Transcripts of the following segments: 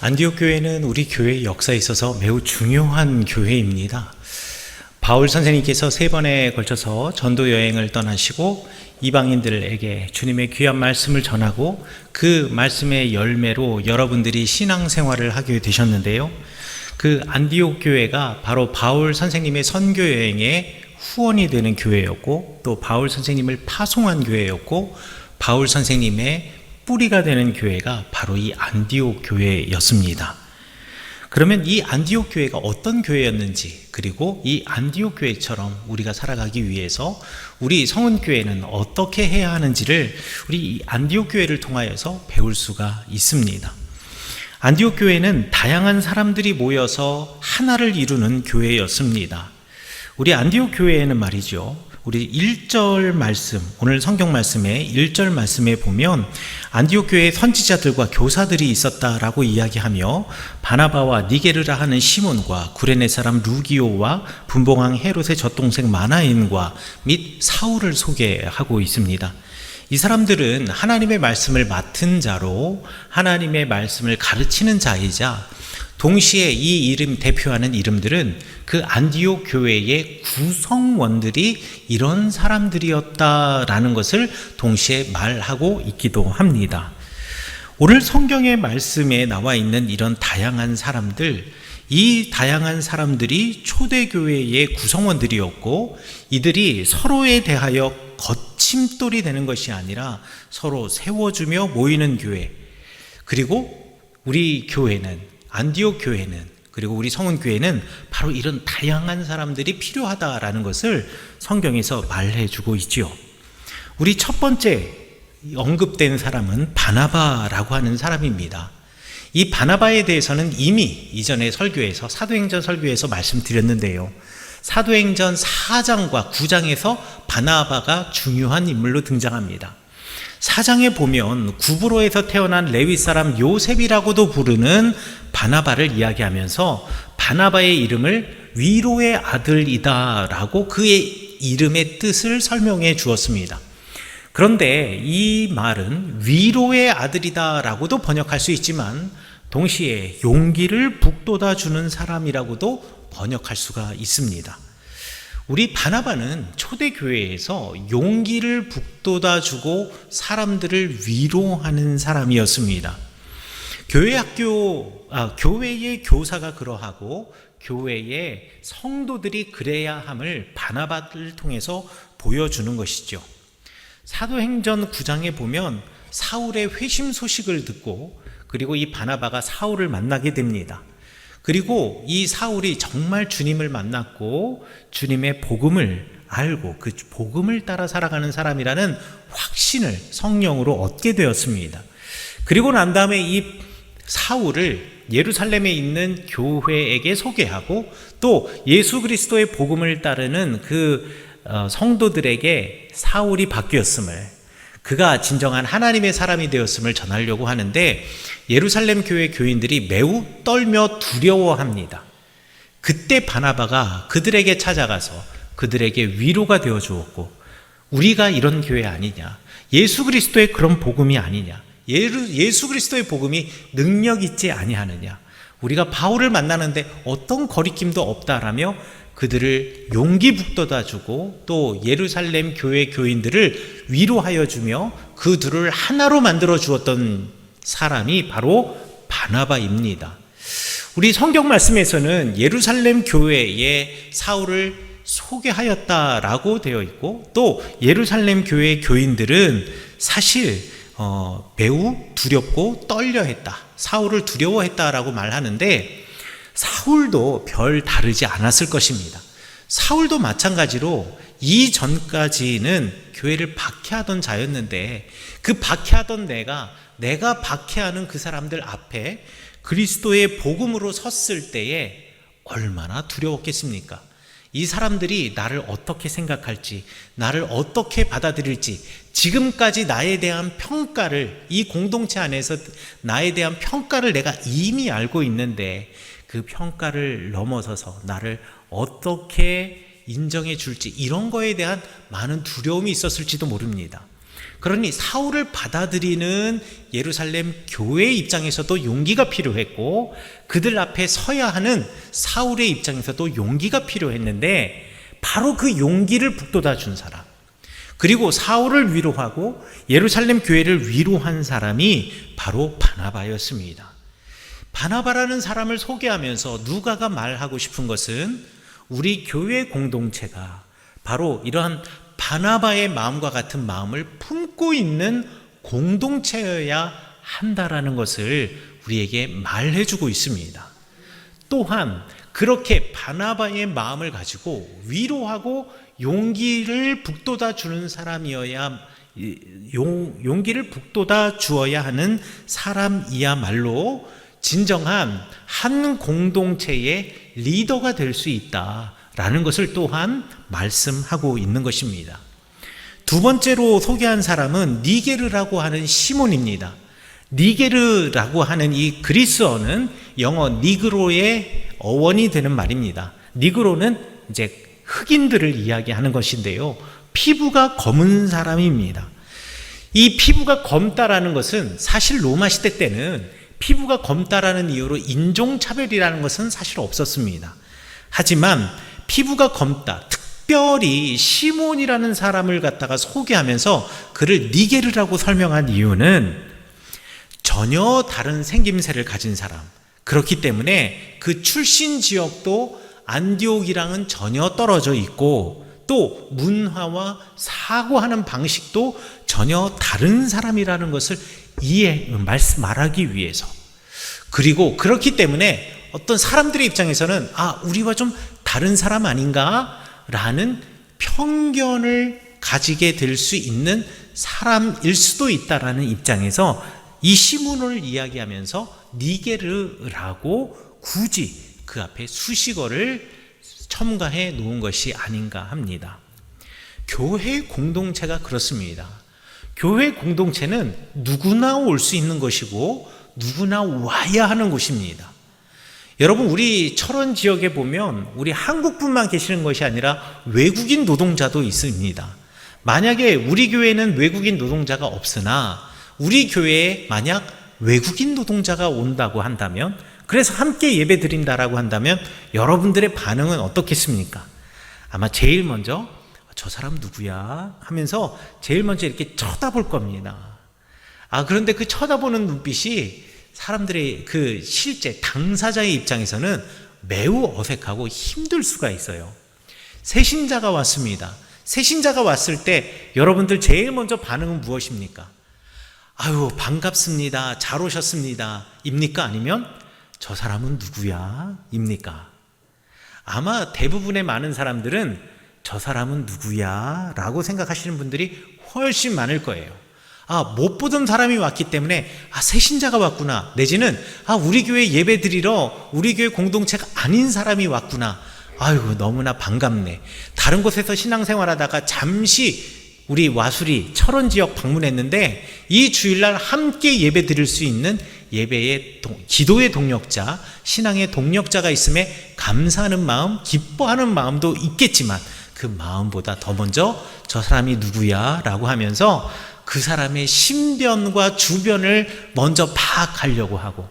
안디옥 교회는 우리 교회 역사에 있어서 매우 중요한 교회입니다. 바울 선생님께서 세 번에 걸쳐서 전도 여행을 떠나시고 이방인들에게 주님의 귀한 말씀을 전하고 그 말씀의 열매로 여러분들이 신앙생활을 하게 되셨는데요. 그 안디옥 교회가 바로 바울 선생님의 선교 여행의 후원이 되는 교회였고 또 바울 선생님을 파송한 교회였고 바울 선생님의 뿌리가 되는 교회가 바로 이 안디옥 교회였습니다. 그러면 이 안디옥 교회가 어떤 교회였는지 그리고 이 안디옥 교회처럼 우리가 살아가기 위해서 우리 성은 교회는 어떻게 해야 하는지를 우리 이 안디옥 교회를 통하여서 배울 수가 있습니다. 안디옥 교회는 다양한 사람들이 모여서 하나를 이루는 교회였습니다. 우리 안디옥 교회에는 말이죠. 우리 1절 말씀, 오늘 성경 말씀에 1절 말씀에 보면 안디옥 교회에 선지자들과 교사들이 있었다라고 이야기하며 바나바와 니게르라 하는 시몬과 구레네 사람 루기오와 분봉왕 헤롯의 젖동생 마나인과 및 사울을 소개하고 있습니다. 이 사람들은 하나님의 말씀을 맡은 자로 하나님의 말씀을 가르치는 자이자 동시에 이 이름 대표하는 이름들은 그 안디옥 교회의 구성원들이 이런 사람들이었다라는 것을 동시에 말하고 있기도 합니다. 오늘 성경의 말씀에 나와 있는 이런 다양한 사람들, 이 다양한 사람들이 초대교회의 구성원들이었고, 이들이 서로에 대하여 거침돌이 되는 것이 아니라 서로 세워주며 모이는 교회, 그리고 우리 교회는, 안디옥 교회는, 그리고 우리 성은 교회는 바로 이런 다양한 사람들이 필요하다라는 것을 성경에서 말해주고 있지요. 우리 첫 번째 언급된 사람은 바나바라고 하는 사람입니다. 이 바나바에 대해서는 이미 이전에 설교에서 사도행전 설교에서 말씀드렸는데요. 사도행전 4장과 9장에서 바나바가 중요한 인물로 등장합니다. 4장에 보면 구브로에서 태어난 레위 사람 요셉이라고도 부르는 바나바를 이야기하면서 바나바의 이름을 위로의 아들이다라고 그의 이름의 뜻을 설명해 주었습니다. 그런데 이 말은 위로의 아들이다라고도 번역할 수 있지만 동시에 용기를 북돋아 주는 사람이라고도 번역할 수가 있습니다. 우리 바나바는 초대교회에서 용기를 북돋아 주고 사람들을 위로하는 사람이었습니다. 교회 학교, 아, 교회의 교사가 그러하고 교회의 성도들이 그래야 함을 바나바를 통해서 보여주는 것이죠. 사도행전 9장에 보면 사울의 회심 소식을 듣고 그리고 이 바나바가 사울을 만나게 됩니다. 그리고 이 사울이 정말 주님을 만났고 주님의 복음을 알고 그 복음을 따라 살아가는 사람이라는 확신을 성령으로 얻게 되었습니다. 그리고 난 다음에 이 사울을 예루살렘에 있는 교회에게 소개하고 또 예수 그리스도의 복음을 따르는 그 성도들에게 사울이 바뀌었음을 그가 진정한 하나님의 사람이 되었음을 전하려고 하는데 예루살렘 교회 교인들이 매우 떨며 두려워합니다. 그때 바나바가 그들에게 찾아가서 그들에게 위로가 되어 주었고 우리가 이런 교회 아니냐. 예수 그리스도의 그런 복음이 아니냐. 예수 그리스도의 복음이 능력 있지 아니하느냐. 우리가 바울을 만나는데 어떤 거리낌도 없다라며 그들을 용기 북돋아 주고 또 예루살렘 교회 교인들을 위로하여 주며 그들을 하나로 만들어 주었던 사람이 바로 바나바입니다. 우리 성경 말씀에서는 예루살렘 교회에 사울을 소개하였다라고 되어 있고 또 예루살렘 교회 교인들은 사실 어, 매우 두렵고 떨려 했다. 사울을 두려워했다라고 말하는데 사울도 별 다르지 않았을 것입니다. 사울도 마찬가지로 이 전까지는 교회를 박해하던 자였는데 그 박해하던 내가 내가 박해하는 그 사람들 앞에 그리스도의 복음으로 섰을 때에 얼마나 두려웠겠습니까? 이 사람들이 나를 어떻게 생각할지, 나를 어떻게 받아들일지, 지금까지 나에 대한 평가를, 이 공동체 안에서 나에 대한 평가를 내가 이미 알고 있는데, 그 평가를 넘어서서 나를 어떻게 인정해 줄지, 이런 거에 대한 많은 두려움이 있었을지도 모릅니다. 그러니 사울을 받아들이는 예루살렘 교회 입장에서도 용기가 필요했고 그들 앞에 서야 하는 사울의 입장에서도 용기가 필요했는데 바로 그 용기를 북돋아 준 사람 그리고 사울을 위로하고 예루살렘 교회를 위로한 사람이 바로 바나바였습니다. 바나바라는 사람을 소개하면서 누가가 말하고 싶은 것은 우리 교회 공동체가 바로 이러한 바나바의 마음과 같은 마음을 품고 있는 공동체여야 한다라는 것을 우리에게 말해주고 있습니다. 또한 그렇게 바나바의 마음을 가지고 위로하고 용기를 북돋아 주는 사람이어야 용, 용기를 북돋아 주어야 하는 사람이야말로 진정한 한 공동체의 리더가 될 수 있다 라는 것을 또한 말씀하고 있는 것입니다. 두 번째로 소개한 사람은 니게르라고 하는 시몬입니다. 니게르라고 하는 이 그리스어는 영어 니그로의 어원이 되는 말입니다. 니그로는 이제 흑인들을 이야기하는 것인데요. 피부가 검은 사람입니다. 이 피부가 검다라는 것은 사실 로마 시대 때는 피부가 검다라는 이유로 인종차별이라는 것은 사실 없었습니다. 하지만 피부가 검다, 특별히 시몬이라는 사람을 갖다가 소개하면서 그를 니게르라고 설명한 이유는 전혀 다른 생김새를 가진 사람. 그렇기 때문에 그 출신 지역도 안디옥이랑은 전혀 떨어져 있고 또 문화와 사고하는 방식도 전혀 다른 사람이라는 것을 이해 말씀 말하기 위해서 그리고 그렇기 때문에 어떤 사람들의 입장에서는 아 우리와 좀 다른 사람 아닌가라는 편견을 가지게 될 수 있는 사람일 수도 있다라는 입장에서 이 시문을 이야기하면서 니게르라고 굳이 그 앞에 수식어를 첨가해 놓은 것이 아닌가 합니다. 교회 공동체가 그렇습니다. 교회 공동체는 누구나 올 수 있는 것이고 누구나 와야 하는 곳입니다. 여러분 우리 철원 지역에 보면 우리 한국분만 계시는 것이 아니라 외국인 노동자도 있습니다. 만약에 우리 교회는 외국인 노동자가 없으나 우리 교회에 만약 외국인 노동자가 온다고 한다면 그래서 함께 예배 드린다라고 한다면 여러분들의 반응은 어떻겠습니까? 아마 제일 먼저 저 사람 누구야? 하면서 제일 먼저 이렇게 쳐다볼 겁니다. 아, 그런데 그 쳐다보는 눈빛이 사람들의 그 실제 당사자의 입장에서는 매우 어색하고 힘들 수가 있어요. 새신자가 왔습니다. 새신자가 왔을 때 여러분들 제일 먼저 반응은 무엇입니까? 아유, 반갑습니다. 잘 오셨습니다. 입니까? 아니면 저 사람은 누구야? 입니까? 아마 대부분의 많은 사람들은 저 사람은 누구야? 라고 생각하시는 분들이 훨씬 많을 거예요. 아, 못 보던 사람이 왔기 때문에, 아, 새 신자가 왔구나. 내지는, 아, 우리 교회 예배 드리러 우리 교회 공동체가 아닌 사람이 왔구나. 아유, 너무나 반갑네. 다른 곳에서 신앙생활 하다가 잠시 우리 와수리 철원 지역 방문했는데, 이 주일날 함께 예배 드릴 수 있는 예배의 동, 기도의 동력자, 신앙의 동력자가 있음에 감사하는 마음, 기뻐하는 마음도 있겠지만, 그 마음보다 더 먼저 저 사람이 누구야? 라고 하면서 그 사람의 신변과 주변을 먼저 파악하려고 하고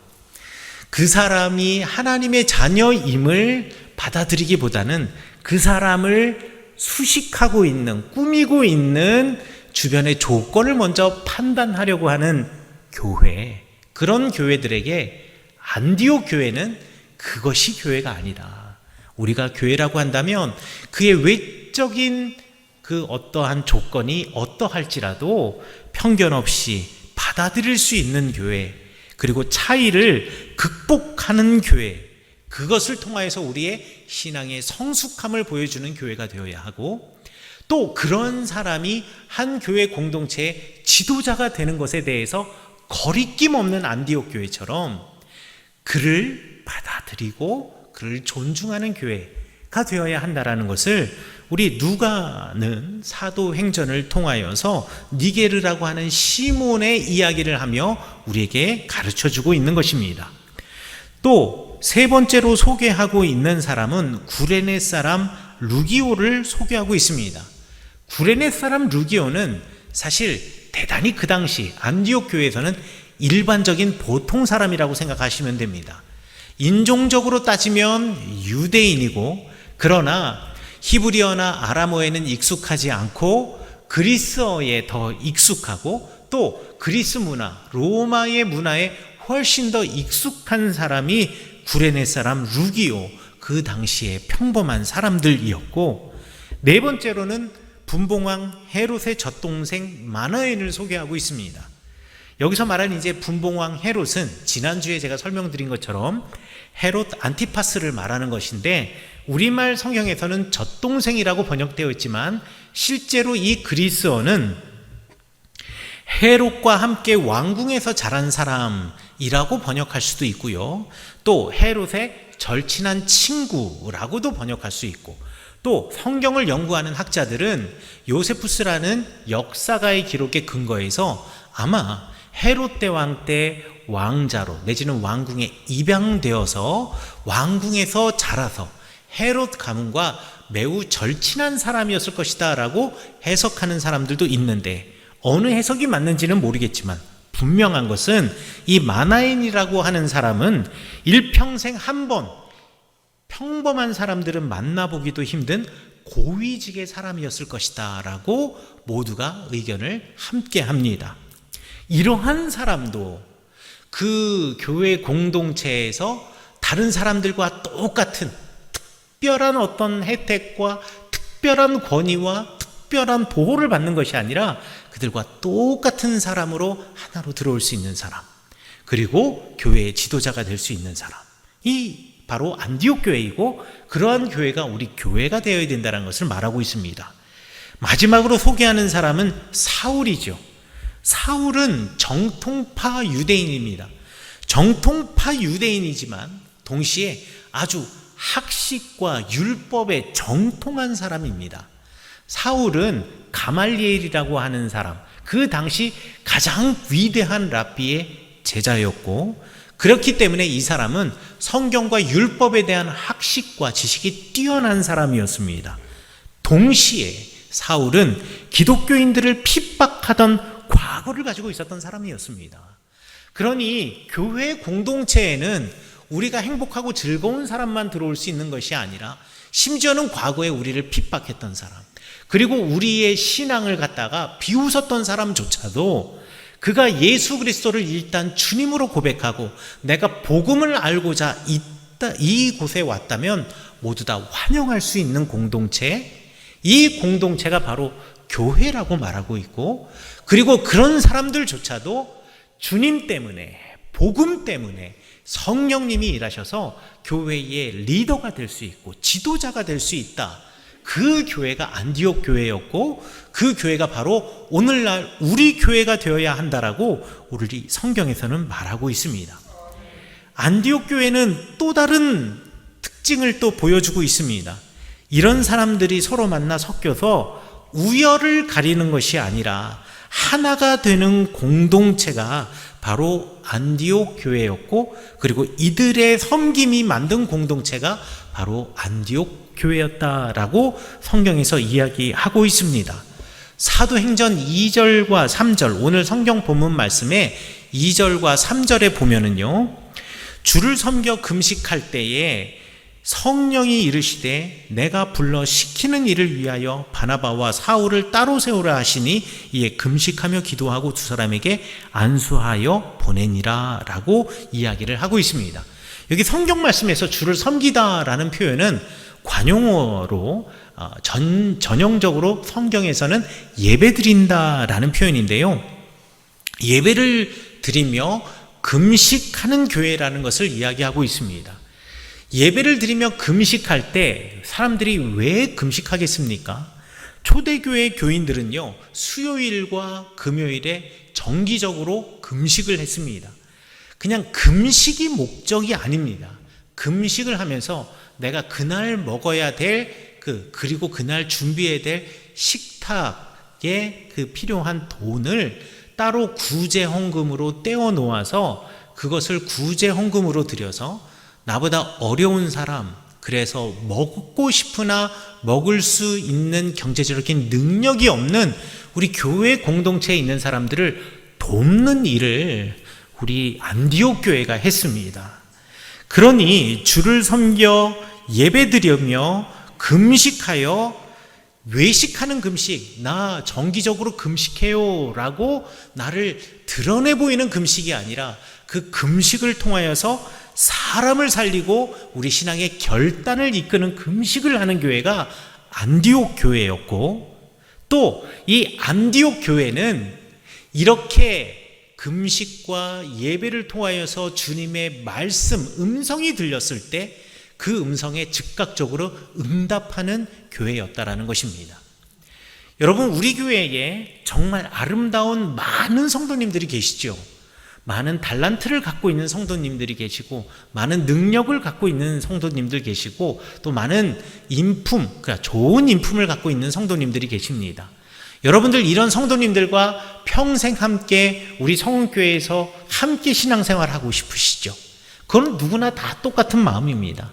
그 사람이 하나님의 자녀임을 받아들이기보다는 그 사람을 수식하고 있는, 꾸미고 있는 주변의 조건을 먼저 판단하려고 하는 교회. 그런 교회들에게 안디옥 교회는 그것이 교회가 아니다. 우리가 교회라고 한다면 그의 외적인 그 어떠한 조건이 어떠할지라도 편견 없이 받아들일 수 있는 교회, 그리고 차이를 극복하는 교회, 그것을 통하여서 우리의 신앙의 성숙함을 보여주는 교회가 되어야 하고, 또 그런 사람이 한 교회 공동체의 지도자가 되는 것에 대해서 거리낌 없는 안디옥 교회처럼 그를 받아들이고 그를 존중하는 교회가 되어야 한다라는 것을 우리 누가는 사도행전을 통하여서 니게르라고 하는 시몬의 이야기를 하며 우리에게 가르쳐 주고 있는 것입니다. 또 세 번째로 소개하고 있는 사람은 구레네 사람 루기오를 소개하고 있습니다. 구레네 사람 루기오는 사실 대단히 그 당시 안디옥 교회에서는 일반적인 보통 사람이라고 생각하시면 됩니다. 인종적으로 따지면 유대인이고 그러나 히브리어나 아람어에는 익숙하지 않고 그리스어에 더 익숙하고 또 그리스 문화, 로마의 문화에 훨씬 더 익숙한 사람이 구레네 사람 루기오 그 당시에 평범한 사람들이었고 네 번째로는 분봉왕 헤롯의 젖동생 마나엔을 소개하고 있습니다. 여기서 말하는 이제 분봉왕 헤롯은 지난주에 제가 설명드린 것처럼 헤롯 안티파스를 말하는 것인데 우리말 성경에서는 젖동생이라고 번역되어 있지만 실제로 이 그리스어는 헤롯과 함께 왕궁에서 자란 사람이라고 번역할 수도 있고요. 또 헤롯의 절친한 친구라고도 번역할 수 있고 또 성경을 연구하는 학자들은 요세푸스라는 역사가의 기록에 근거해서 아마 헤롯 대왕 때 왕자로 내지는 왕궁에 입양되어서 왕궁에서 자라서 헤롯 가문과 매우 절친한 사람이었을 것이다라고 해석하는 사람들도 있는데 어느 해석이 맞는지는 모르겠지만 분명한 것은 이 마나인이라고 하는 사람은 일평생 한 번 평범한 사람들은 만나보기도 힘든 고위직의 사람이었을 것이다라고 모두가 의견을 함께 합니다. 이러한 사람도 그 교회 공동체에서 다른 사람들과 똑같은 특별한 어떤 혜택과 특별한 권위와 특별한 보호를 받는 것이 아니라 그들과 똑같은 사람으로 하나로 들어올 수 있는 사람, 그리고 교회의 지도자가 될 수 있는 사람. 이 바로 안디옥 교회이고 그러한 교회가 우리 교회가 되어야 된다는 것을 말하고 있습니다. 마지막으로 소개하는 사람은 사울이죠. 사울은 정통파 유대인입니다. 정통파 유대인이지만 동시에 아주 학식과 율법에 정통한 사람입니다. 사울은 가말리엘이라고 하는 사람, 그 당시 가장 위대한 랍비의 제자였고, 그렇기 때문에 이 사람은 성경과 율법에 대한 학식과 지식이 뛰어난 사람이었습니다. 동시에 사울은 기독교인들을 핍박하던 과거를 가지고 있었던 사람이었습니다. 그러니 교회 공동체에는 우리가 행복하고 즐거운 사람만 들어올 수 있는 것이 아니라 심지어는 과거에 우리를 핍박했던 사람, 그리고 우리의 신앙을 갖다가 비웃었던 사람조차도 그가 예수 그리스도를 일단 주님으로 고백하고 내가 복음을 알고자 있다, 이곳에 왔다면 모두 다 환영할 수 있는 공동체, 이 공동체가 바로 교회라고 말하고 있고, 그리고 그런 사람들조차도 주님 때문에, 복음 때문에 성령님이 일하셔서 교회의 리더가 될 수 있고, 지도자가 될 수 있다. 그 교회가 안디옥 교회였고 그 교회가 바로 오늘날 우리 교회가 되어야 한다라고 우리 성경에서는 말하고 있습니다. 안디옥 교회는 또 다른 특징을 또 보여주고 있습니다. 이런 사람들이 서로 만나 섞여서 우열을 가리는 것이 아니라 하나가 되는 공동체가 바로 안디옥 교회였고 그리고 이들의 섬김이 만든 공동체가 바로 안디옥 교회였다라고 성경에서 이야기하고 있습니다. 사도행전 2절과 3절 오늘 성경 본문 말씀에 2절과 3절에 보면은요. 주를 섬겨 금식할 때에 성령이 이르시되 내가 불러 시키는 일을 위하여 바나바와 사울을 따로 세우라 하시니 이에 금식하며 기도하고 두 사람에게 안수하여 보내니라라고 이야기를 하고 있습니다. 여기 성경 말씀에서 주를 섬기다라는 표현은 관용어로 어, 전, 전형적으로 성경에서는 예배 드린다라는 표현인데요. 예배를 드리며 금식하는 교회라는 것을 이야기하고 있습니다. 예배를 드리며 금식할 때 사람들이 왜 금식하겠습니까? 초대교회 교인들은요, 수요일과 금요일에 정기적으로 금식을 했습니다. 그냥 금식이 목적이 아닙니다. 금식을 하면서 내가 그날 먹어야 될 그 그리고 그날 준비해야 될 식탁에 그 필요한 돈을 따로 구제 헌금으로 떼어 놓아서 그것을 구제 헌금으로 들여서 나보다 어려운 사람 그래서 먹고 싶으나 먹을 수 있는 경제적인 능력이 없는 우리 교회 공동체에 있는 사람들을 돕는 일을 우리 안디옥 교회가 했습니다. 그러니 주를 섬겨 예배드리며 금식하여 외식하는 금식, 나 정기적으로 금식해요 라고 나를 드러내 보이는 금식이 아니라 그 금식을 통하여서 사람을 살리고 우리 신앙의 결단을 이끄는 금식을 하는 교회가 안디옥 교회였고 또 이 안디옥 교회는 이렇게 금식과 예배를 통하여서 주님의 말씀, 음성이 들렸을 때 그 음성에 즉각적으로 응답하는 교회였다라는 것입니다. 여러분, 우리 교회에 정말 아름다운 많은 성도님들이 계시죠. 많은 달란트를 갖고 있는 성도님들이 계시고, 많은 능력을 갖고 있는 성도님들 계시고, 또 많은 인품, 그러니까 좋은 인품을 갖고 있는 성도님들이 계십니다. 여러분들 이런 성도님들과 평생 함께 우리 성은교회에서 함께 신앙생활 하고 싶으시죠? 그건 누구나 다 똑같은 마음입니다.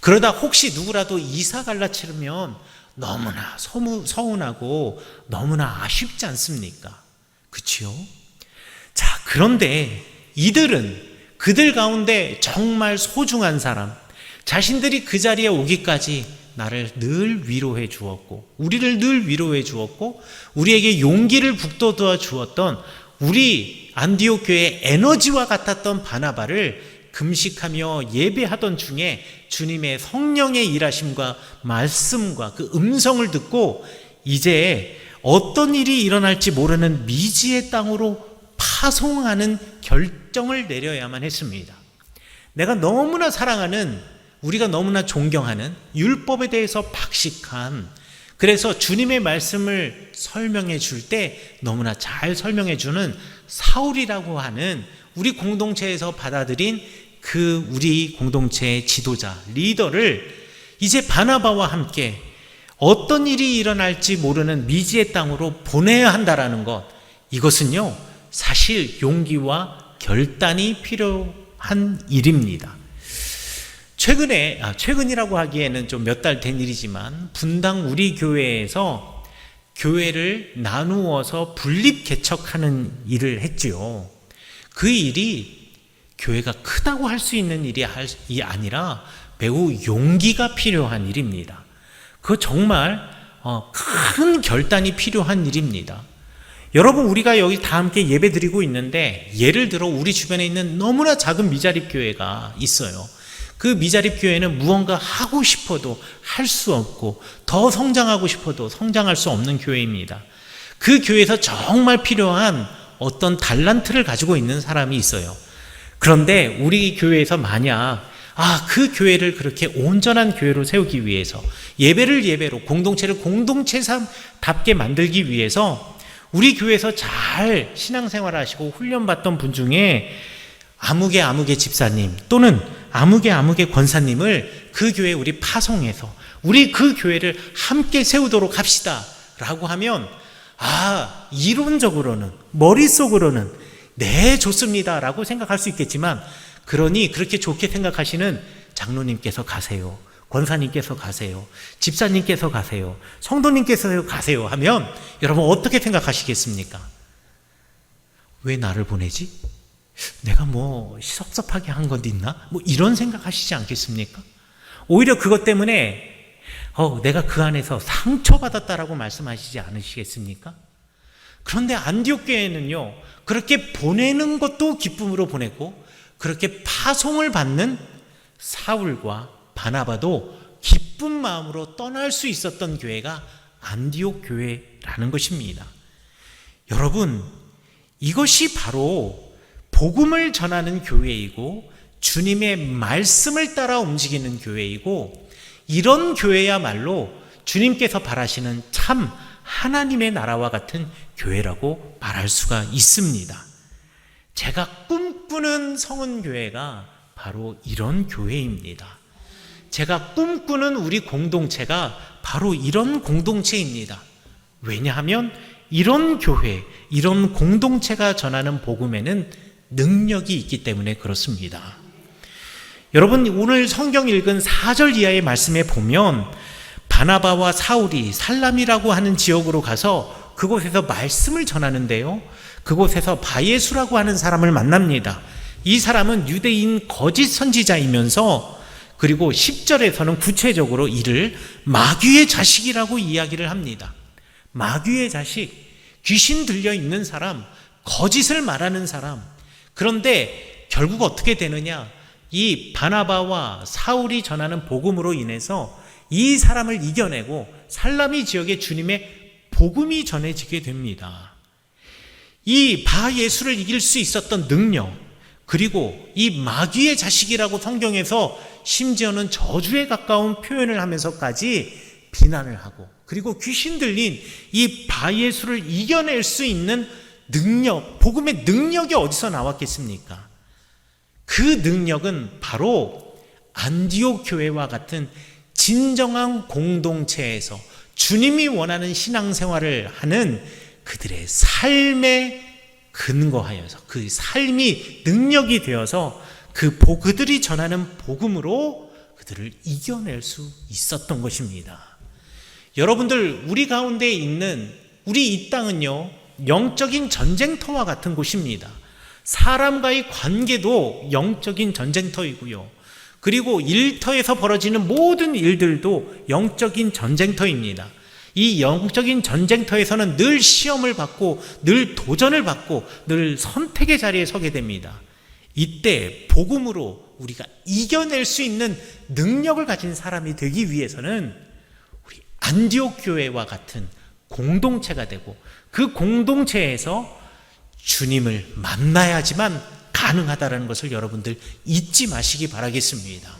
그러다 혹시 누구라도 이사 갈라치르면 너무나 서운하고 너무나 아쉽지 않습니까? 그치요? 자, 그런데 이들은 그들 가운데 정말 소중한 사람, 자신들이 그 자리에 오기까지 나를 늘 위로해 주었고, 우리를 늘 위로해 주었고, 우리에게 용기를 북돋워 주었던 우리 안디옥 교회의 에너지와 같았던 바나바를 금식하며 예배하던 중에 주님의 성령의 일하심과 말씀과 그 음성을 듣고 이제 어떤 일이 일어날지 모르는 미지의 땅으로 파송하는 결정을 내려야만 했습니다. 내가 너무나 사랑하는 우리가 너무나 존경하는 율법에 대해서 박식한 그래서 주님의 말씀을 설명해 줄 때 너무나 잘 설명해 주는 사울이라고 하는 우리 공동체에서 받아들인 그 우리 공동체의 지도자, 리더를 이제 바나바와 함께 어떤 일이 일어날지 모르는 미지의 땅으로 보내야 한다라는 것. 이것은요, 사실 용기와 결단이 필요한 일입니다. 최근에, 아, 최근이라고 하기에는 좀 몇 달 된 일이지만, 분당 우리 교회에서 교회를 나누어서 분립 개척하는 일을 했지요. 그 일이 교회가 크다고 할 수 있는 일이 아니라 매우 용기가 필요한 일입니다. 그 정말 어, 큰 결단이 필요한 일입니다. 여러분 우리가 여기 다 함께 예배 드리고 있는데 예를 들어 우리 주변에 있는 너무나 작은 미자립 교회가 있어요. 그 미자립 교회는 무언가 하고 싶어도 할 수 없고 더 성장하고 싶어도 성장할 수 없는 교회입니다. 그 교회에서 정말 필요한 어떤 달란트를 가지고 있는 사람이 있어요. 그런데 우리 교회에서 만약 아, 그 교회를 그렇게 온전한 교회로 세우기 위해서 예배를 예배로 공동체를 공동체답게 만들기 위해서 우리 교회에서 잘 신앙생활 하시고 훈련받던 분 중에 아무개 아무개 집사님 또는 아무개 아무개 권사님을 그 교회에 우리 파송해서 우리 그 교회를 함께 세우도록 합시다 라고 하면 아, 이론적으로는 머릿속으로는 네, 좋습니다 라고 생각할 수 있겠지만 그러니 그렇게 좋게 생각하시는 장로님께서 가세요. 권사님께서 가세요. 집사님께서 가세요. 성도님께서 가세요. 하면 여러분 어떻게 생각하시겠습니까? 왜 나를 보내지? 내가 뭐 섭섭하게 한 것 있나? 뭐 이런 생각하시지 않겠습니까? 오히려 그것 때문에 어, 내가 그 안에서 상처받았다라고 말씀하시지 않으시겠습니까? 그런데 안디옥 교회는요, 그렇게 보내는 것도 기쁨으로 보내고, 그렇게 파송을 받는 사울과 바나바도 기쁜 마음으로 떠날 수 있었던 교회가 안디옥 교회라는 것입니다. 여러분, 이것이 바로 복음을 전하는 교회이고 주님의 말씀을 따라 움직이는 교회이고 이런 교회야말로 주님께서 바라시는 참 하나님의 나라와 같은 교회라고 말할 수가 있습니다. 제가 꿈꾸는 성은교회가 바로 이런 교회입니다. 제가 꿈꾸는 우리 공동체가 바로 이런 공동체입니다. 왜냐하면 이런 교회, 이런 공동체가 전하는 복음에는 능력이 있기 때문에 그렇습니다. 여러분, 오늘 성경 읽은 4절 이하의 말씀에 보면 바나바와 사울이 살람이라고 하는 지역으로 가서 그곳에서 말씀을 전하는데요. 그곳에서 바예수라고 하는 사람을 만납니다. 이 사람은 유대인 거짓 선지자이면서 그리고 10절에서는 구체적으로 이를 마귀의 자식이라고 이야기를 합니다. 마귀의 자식, 귀신 들려 있는 사람, 거짓을 말하는 사람. 그런데 결국 어떻게 되느냐? 이 바나바와 사울이 전하는 복음으로 인해서 이 사람을 이겨내고 살라미 지역에 주님의 복음이 전해지게 됩니다. 이 바 예수를 이길 수 있었던 능력, 그리고 이 마귀의 자식이라고 성경에서 심지어는 저주에 가까운 표현을 하면서까지 비난을 하고, 그리고 귀신 들린 이 바예수를 이겨낼 수 있는 능력, 복음의 능력이 어디서 나왔겠습니까? 그 능력은 바로 안디옥 교회와 같은 진정한 공동체에서 주님이 원하는 신앙생활을 하는 그들의 삶에 근거하여서 그 삶이 능력이 되어서 그 보- 그들이 전하는 복음으로 그들을 이겨낼 수 있었던 것입니다. 여러분들 우리 가운데 있는 우리 이 땅은요 영적인 전쟁터와 같은 곳입니다. 사람과의 관계도 영적인 전쟁터이고요. 그리고 일터에서 벌어지는 모든 일들도 영적인 전쟁터입니다. 이 영적인 전쟁터에서는 늘 시험을 받고 늘 도전을 받고 늘 선택의 자리에 서게 됩니다. 이때 복음으로 우리가 이겨낼 수 있는 능력을 가진 사람이 되기 위해서는 우리 안디옥 교회와 같은 공동체가 되고 그 공동체에서 주님을 만나야지만 가능하다라는 것을 여러분들 잊지 마시기 바라겠습니다.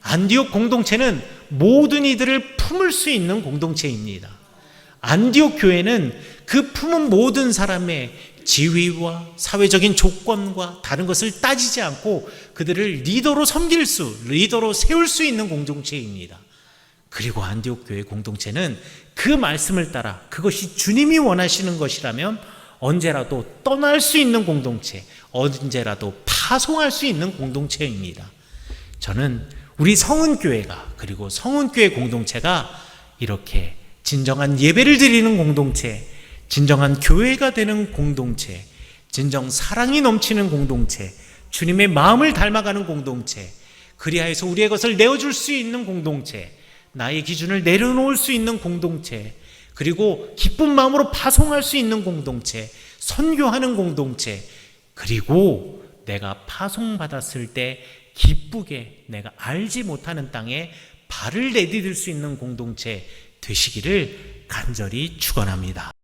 안디옥 공동체는 모든 이들을 품을 수 있는 공동체입니다. 안디옥 교회는 그 품은 모든 사람의 지위와 사회적인 조건과 다른 것을 따지지 않고 그들을 리더로 섬길 수, 리더로 세울 수 있는 공동체입니다. 그리고 안디옥 교회 공동체는 그 말씀을 따라 그것이 주님이 원하시는 것이라면 언제라도 떠날 수 있는 공동체, 언제라도 파송할 수 있는 공동체입니다. 저는 우리 성은교회가 그리고 성은교회 공동체가 이렇게 진정한 예배를 드리는 공동체, 진정한 교회가 되는 공동체, 진정 사랑이 넘치는 공동체, 주님의 마음을 닮아가는 공동체, 그리하여서 우리의 것을 내어줄 수 있는 공동체, 나의 기준을 내려놓을 수 있는 공동체, 그리고 기쁜 마음으로 파송할 수 있는 공동체, 선교하는 공동체, 그리고 내가 파송받았을 때 기쁘게 내가 알지 못하는 땅에 발을 내디딜 수 있는 공동체 되시기를 간절히 축원합니다.